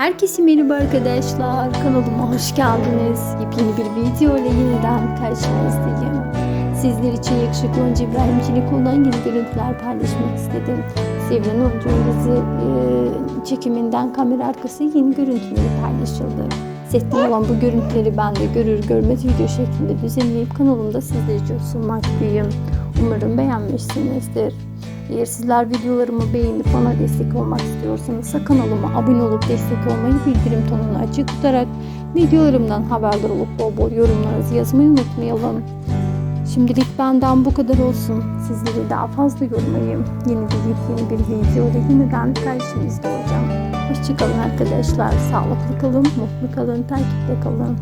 Herkese merhaba arkadaşlar. Kanalıma hoş geldiniz. Yepyeni bir video ile yeniden karşınızdayım. Sizler için yakışıklı oyuncu İbrahim Çelikoğlu'ndan yeni görüntüler paylaşmak istedim. Sevilen oyuncunun dizi e, çekiminden kamera arkası yeni görüntüleri paylaşıldı. Setten olan bu görüntüleri ben de görür görmez video şeklinde düzenleyip kanalımda sizler için sunmaktayım. Umarım beğenmişsinizdir. Eğer sizler videolarımı beğenip bana destek olmak istiyorsanız kanalıma abone olup destek olmayı, bildirim tonunu açık tutarak videolarımdan haberdar olup bol bol yorumlarınızı yazmayı unutmayalım. Şimdilik benden bu kadar olsun. Sizleri daha fazla yormayayım. Yeni bir yeni bir videoda yeniden karşınızda olacağım. Hoşçakalın arkadaşlar. Sağlıklı kalın, mutlu kalın, takipte kalın.